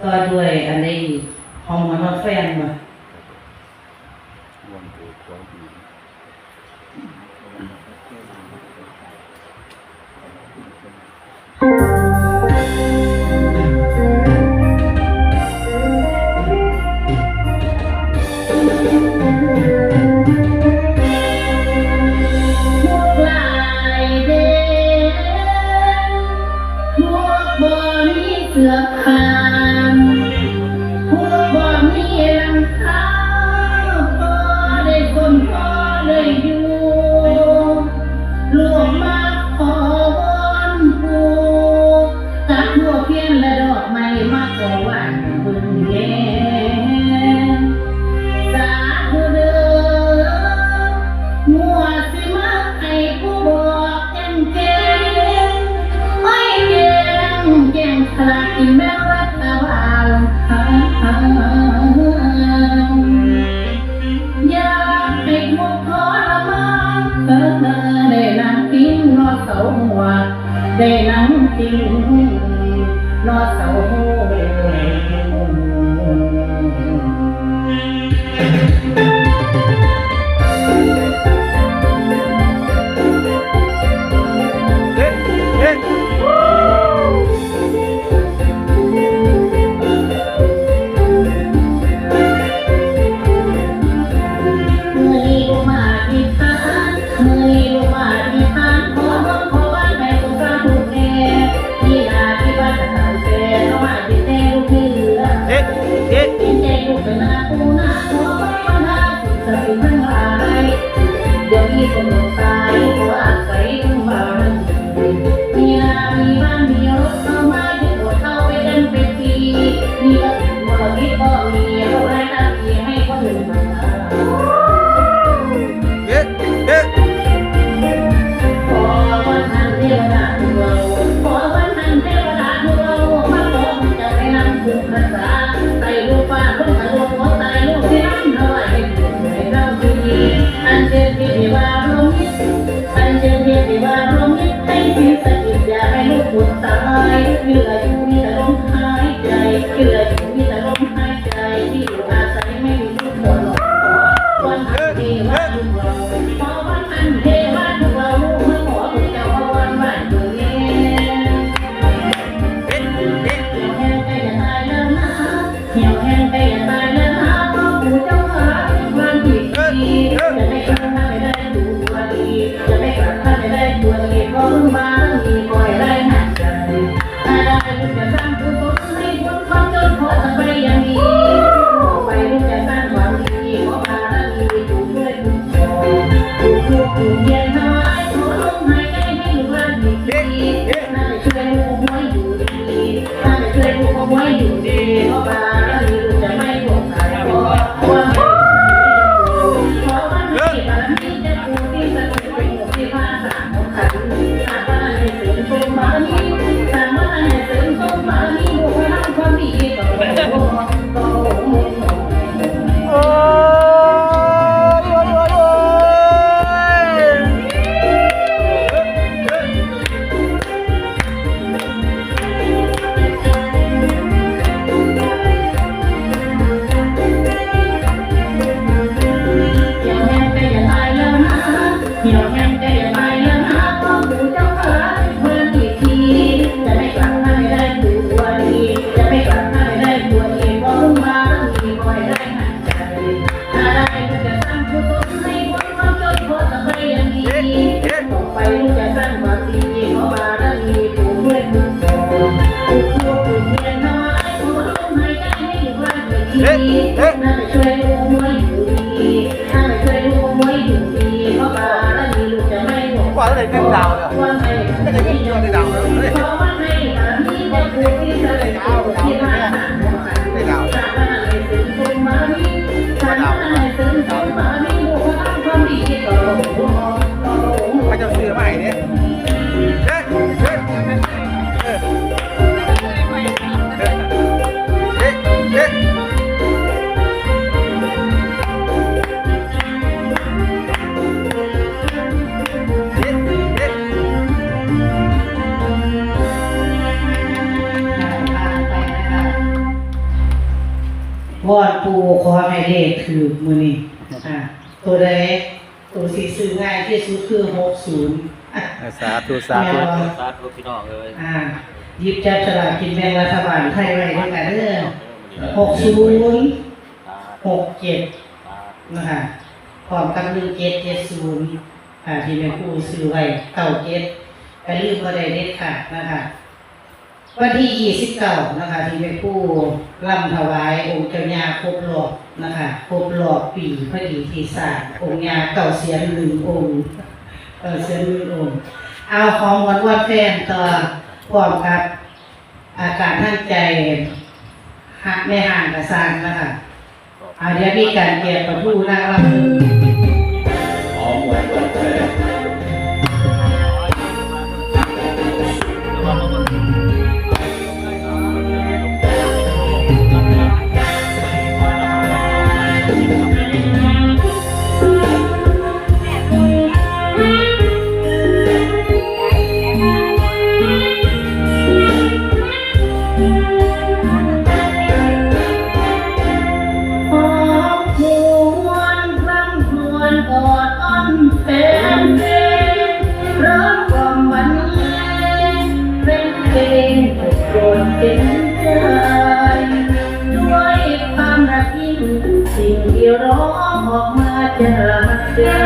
ก็ด้วยอันนี้ฮอร์โมนแฟนมาวันเกิดข ได้หลังจริงนอเสาหูายเหลืออยู่มีแต่ลมหายใจเหลือ 关梅，这个一定要给单。 พ่อแม่เลขคือมือนี่อ่ตัวใดตัวสีซื้อง่ายที่สุดคือหกศูนย์สาธุสาธุสาธุพี่น้องเลยยิบจับฉลากกินแบ่งรัฐบาลไทยไว้ด้วยกันเด้อหกศูนย์หกเจ็ดนะคะพร้อมกับหนึ่งเจ็ดเจ็ดศูนย์ค่ะที่แม่ครูซื้อไว้เก่าเจ็ดไปลืมก็ได้เด็ดขาดนะคะ วันที่ 29 นะคะ ที่เป็นผู้ลำถวายองค์เจ้าญาครบรอบนะคะครบรอบปีพอดีที่ศาสตร์องค์ญาเก่าเสียนหนึ่งองค์เก่เสียนหนึ่งองค์ เอาของวันวันแฟนต่อพร้อมกับอาการท่านใจหักไม่ห่างกับซานนะคะอาเดียวมีการเกียรติประผู้นั่งรับพองวันวันแฟน Yeah.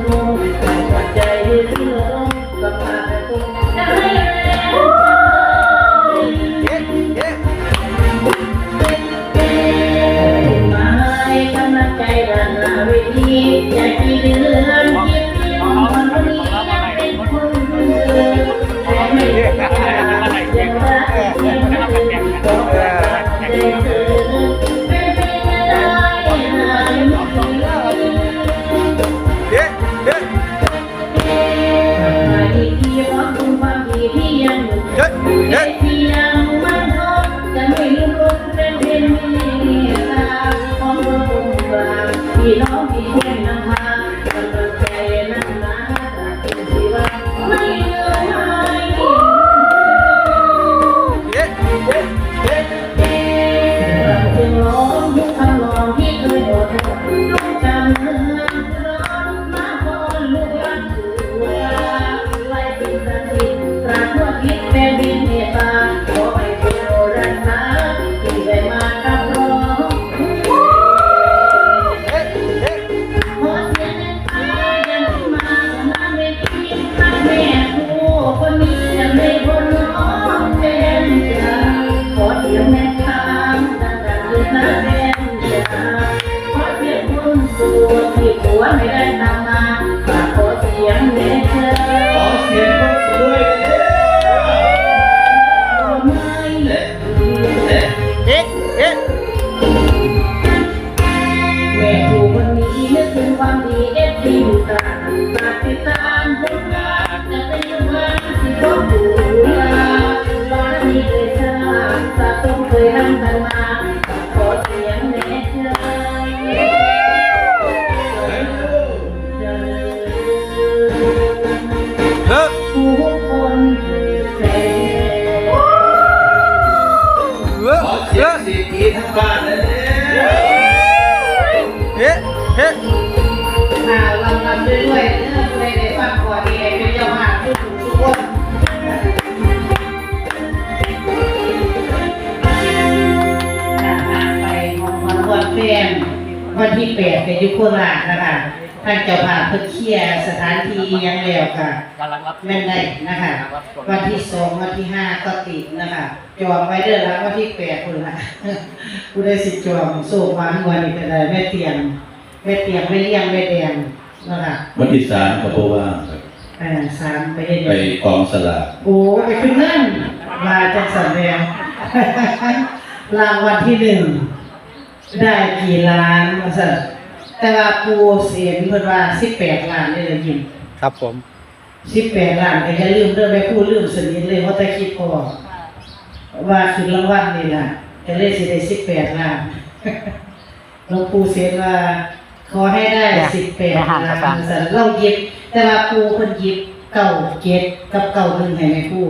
แฟนวันที่แปดเป็นยุคโคราชนะคะทางเจ้าภาพเพื่อเคลียร์สถานที่อิหยังแล้วค่ะแม่นได้นะคะวันที่สองวันที่ห้าก็ติดนะคะจองไว้เด้อละวันที่แปดคนละผู้ได้สิจองโซ่มาหัวนี่ก็ได้แม่เตียงแม่เตียงแม่เลี้ยงแม่แดงนะคะวันที่สามก็เพราะว่าครับอ่าสามไปเฮ็ดหไปยังกองสลากโอ้ไปขึ้นเงินมาจากสันแดงรางวัลที่หนึ่ง ได้กี่ล้านมาสั่นแต่ว่าปูเสียนเพิ่นว่าสิบแปดล้านนี่เลยยินครับผมสิบแปดล้านแต่อย่าลืมเด้อแม่พูดลืมสนิทเลยเพราะแต่คิดพอว่าคือรางวัลนี่ล่ะจะเลยสิได้สิบแปดล้านหลวงปู่เสียนว่าขอให้ได้สิบแปดล้านสั่นเราหยิบแต่ว่าปูเพิ่นหยิบเก้าเจ็ดกับเก้าหนึ่งให้แม่พู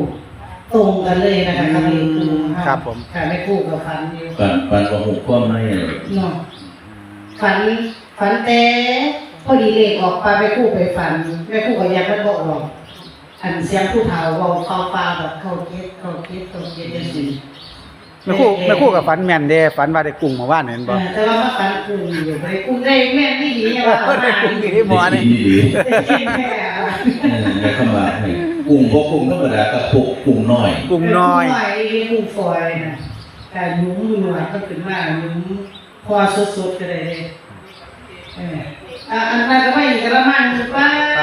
ตรงกันเลยนะคะคำนี้คือครับผม ค่ะแม่พูกับฟันอยู่ฟันฟันว่าหุกข้อไม่เนาะฝันฝันแต่พอดีเลขออกปลาไปคู่ไปฝันแม่คู่กับยามันบอกหรอกอันเสียงผู้เฒ่าเว้าเข้าปลาแบบเข้าเก็ดเข้าเก็ดเข้าเก็ดจังซี่แม่คู่แม่คู่กับฝันแม่นเด้ฝันว่าได้กุ้งเมาว่านเห็นบ่เออแต่ว่ามาฝันกุ้งอยู่ไปกุ้งได้แม่นที่ดีเนี่ยว่าเอาได้มากุ้งได้ที่หมอนี่ดีดีกินแค่อะเออได้เข้ามาให้ กุ้งพวกกุ้งธรรมดากับพวกกุ้งน้อยกุ้งน้อยกุ้งฝอยนะแต่หนุ่มหนวดก็ขึ้นมาหนุ่มพอสดๆก็ได้เลยเอออะอันนั้นก็ไม่อีกกระมังป้าป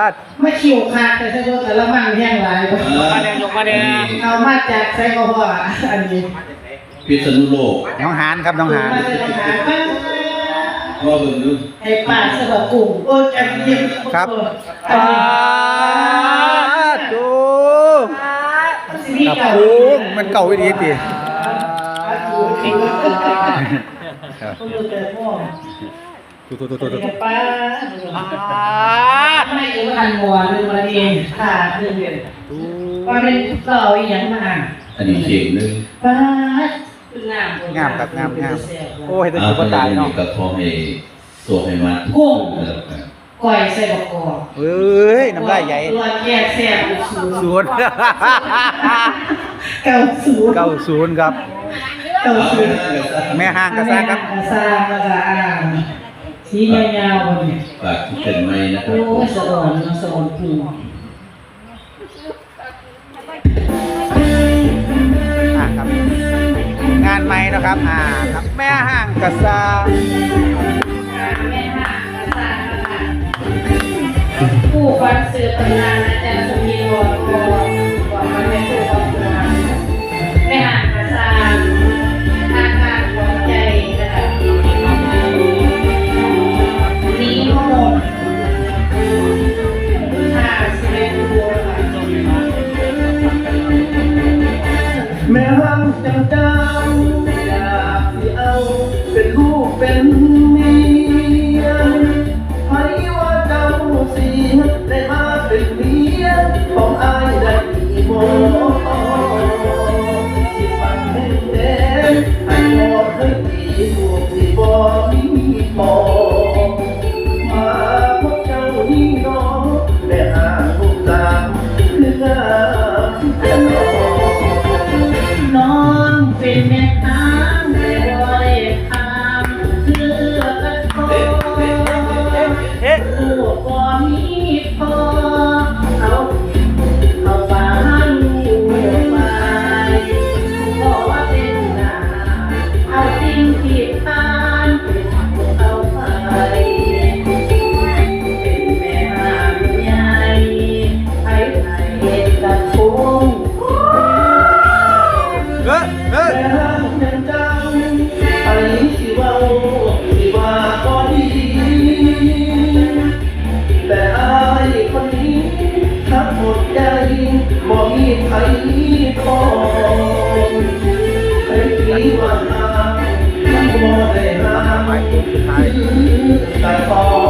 าดไม่ขิวขาดแต่ถ้าโดนกระมังแห้งหลายบ่มาแดงลงมาแดงเอามาจากไซก็พออันนี้พิษณุโลกน้องหานครับน้องหานมาจากหาป้าว่าเบิ่งดูให้ป้าสะบักกุ้งโอ้จังยิ้มครับ อัน ปา นี้ ดดู สิมีกับเก่ากุ้งมันเก่าอีดีติครับคุณดูแต่พ่อตุ๊ตุ๊ตุ๊ตุ๊ตุ๊ป้าไม่รู้ทันหัวนึงมาเองค่ะนึงเดียวว่าเป็นเราอีหยังมาอันนี้เข่งหนึงป้างามงามครับงามงามโอ้เห็นแต่เอาสุไปภตายเนาะก็ขอให้ตัวให้มันกุ้งเออครับ ก้อยใส่บักกอกเอ้ยน้ำลายใหญ่ตัวแก่แซ่บศูนย์ศูนย์เก้าศูนย์เก้าศูนย์ครับเก้าศูนย์แม่ห้างกระซ่าครับกระซ่างแล้วก็อ่างสียาวๆบนนี้ฝากที่เป็นไม้นะครัโอ้บยสะอ่อนเนาะสะอ่อนปูอ่าครับงานใหม่นะครับ อ่าครับ แม่ห้างกระซาแม่ห้าง ผู้ฟันเสือตำนานอาจารย์สมีวอดกอ บ่มีใครพอไอ้ที่ว่าหามันบ่ได้หาคือแต่พอ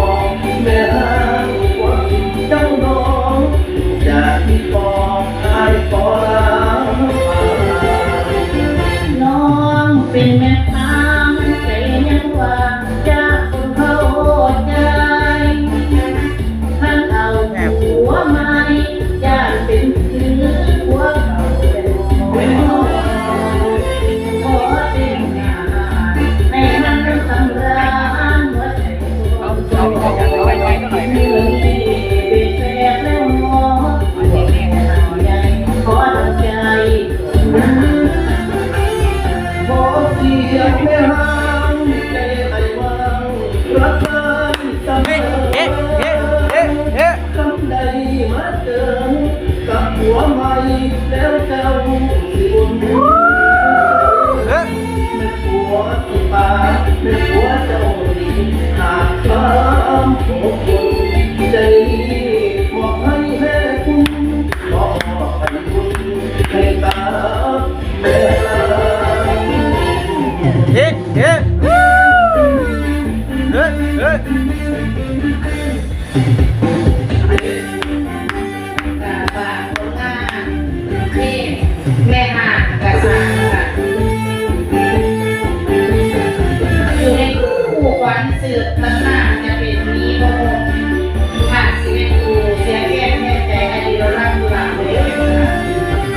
อ่าผลงานเพแม่หางกระสังค่ะอยู่ในคู่ขวัญสืบตำนานจะเป็นมีพระองค์ผ่านสิเวตูเสียแก้แม่ใจอดีตรักดุรักเลย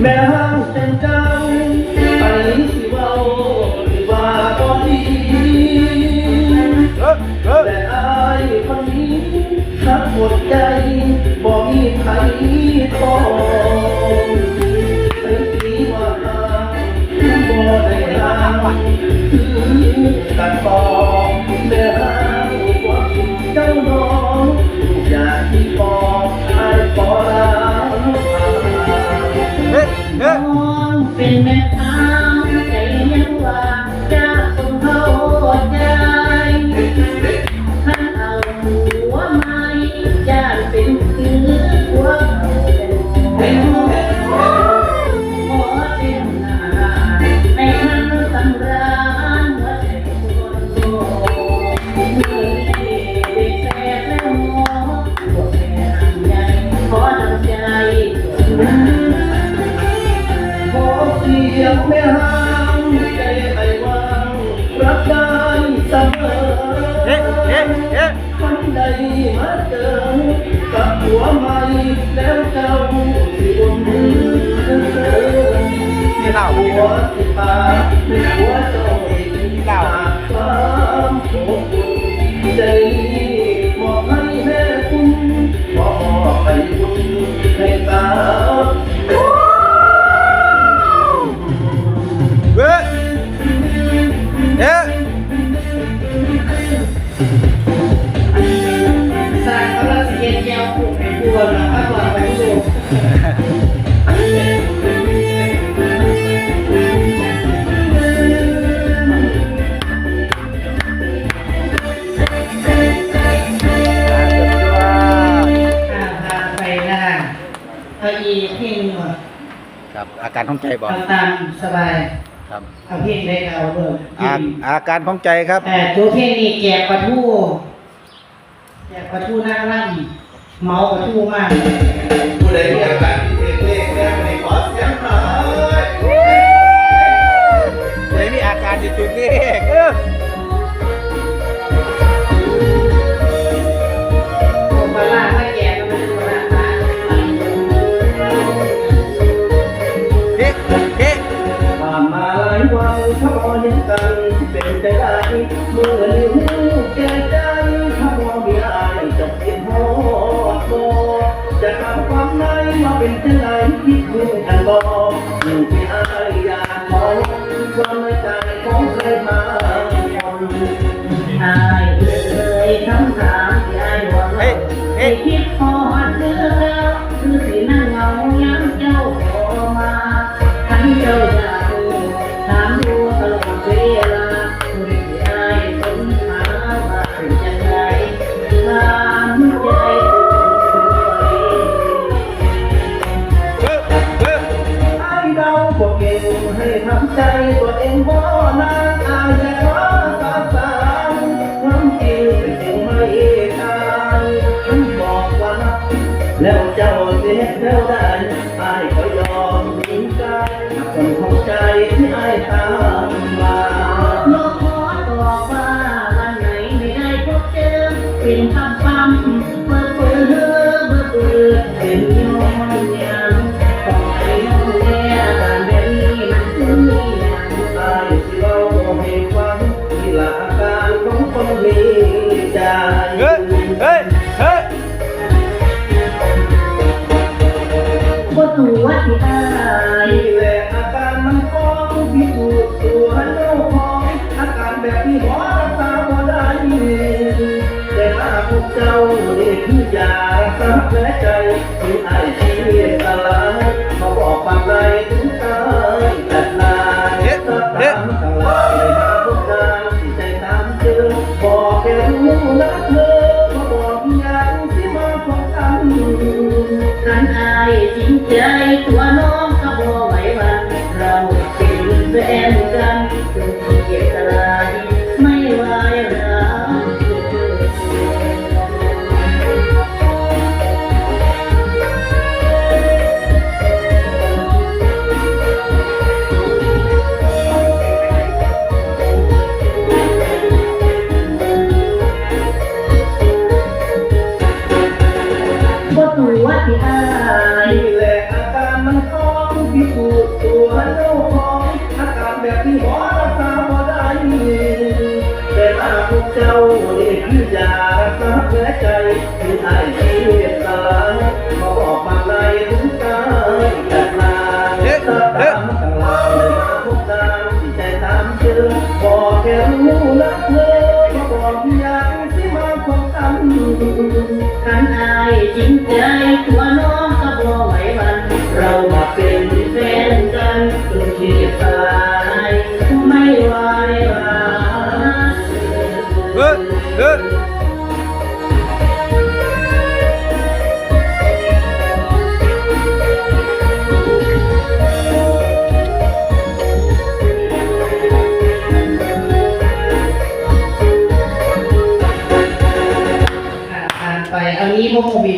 แม่ เป็นปีว่าทางบ่ได้ทางคือกันต่อแม่ เสมอเฮ้เฮ้ยเฮ้ยคนใดมาเจอกับหัวใหม่แล้วเจ้าสิบนมือเหล้าหัวสิบปากหัวโจ ครับ อาการของใจบอกเอาตามสบายครับเอาเพลงได้ก็เอาเบิ่มอาอาการของใจครับ แต่ตัวเพลงนี้แจกปลาทูแจกปลาทูนั่งร่ำเมาปลาทูมากผู้ใดมีอาการพิเศษเลขแรกในขอเสียงหน่อย เลยมีอาการจุดๆนี่เออ เป็นใจได้เมื่อนิ้วแก่ใจถ้ามองมีอายจะเปลี่ยนหัวโตจะทำความในมาเป็นใจไหนคิดดูกันบอกอยู่ที่อายอยากมองความในใจของใครมาคนอายเอ่ยคำถามที่อายว่าเฮ้ยเฮ้ให้ยคิดพอเดือ เเจ้านี่คือยารักษาแผลใจที่ไอ้ที่ตลาดมาบอกปากในถึงตายแต่นานถ้าตามตาดไม่หาพวกนางที่ใจตามเจอบอกแค่รู้นะเธอมาบอกอย่างที่มาพบกันกันอายจริงใจตัวน้อง ใจตัวน้องก็บ่ไหววัน เรามาเป็นแฟนกันจนเกียรสายไม่ไหวรักเฮ้ยเฮ้ย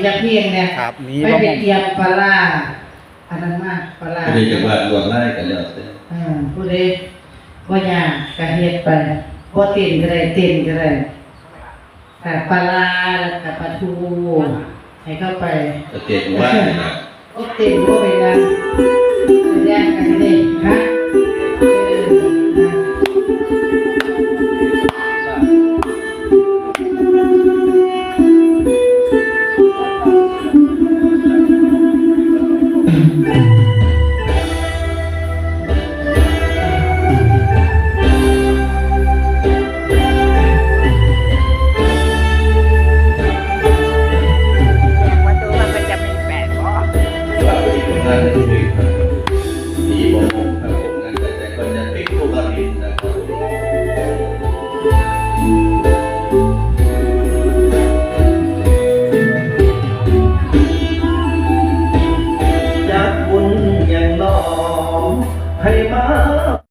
จะเพียงเนี่ยครับมีไม่บ่ไปมองเตรียมปลาร้าอันนั้นมากปลาร้าไม่ได้จะว่าลวงไล่กันแล้วแต่อ่าผู้ใดบ่ยากก็เฮ็ดไปบ่เต้นก็ได้เต้นก็ได้ค่ะปลาร้าแล้วก็ปลาทูให้เข้าไปสเตจว่าเนี่ยนะโอ้เต้นบ่ไปนะไปแยกกันเด้ฮะ